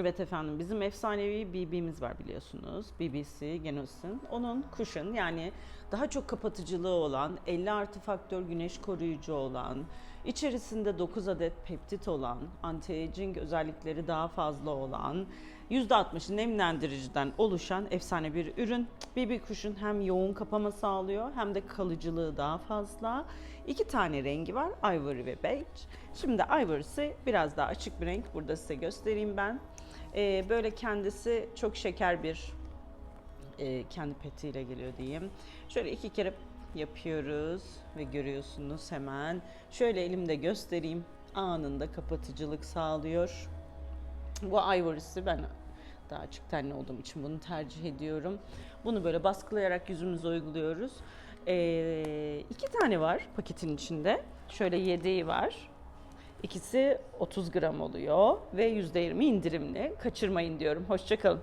Evet efendim bizim efsanevi BB'miz var biliyorsunuz. BBC Genos'un. Onun kuşun yani daha çok kapatıcılığı olan, 50 artı faktör güneş koruyucu olan, içerisinde 9 adet peptit olan, anti-aging özellikleri daha fazla olan, %60 nemlendiriciden oluşan efsane bir ürün. BB kuşun hem yoğun kapama sağlıyor hem de kalıcılığı daha fazla. İki tane rengi var Ivory ve Beige. Şimdi Ivory'si biraz daha açık bir renk. Burada size göstereyim ben. Ee, böyle kendisi çok şeker bir e, kendi petiyle geliyor diyeyim. Şöyle iki kere yapıyoruz ve görüyorsunuz hemen. Şöyle elimde göstereyim. Anında kapatıcılık sağlıyor. Bu Ivory'si ben daha açık tenli olduğum için bunu tercih ediyorum. Bunu böyle baskılayarak yüzümüze uyguluyoruz. Ee, iki tane var paketin içinde. Şöyle yedeği var. İkisi 30 gram oluyor ve %20 indirimli. Kaçırmayın diyorum. Hoşçakalın.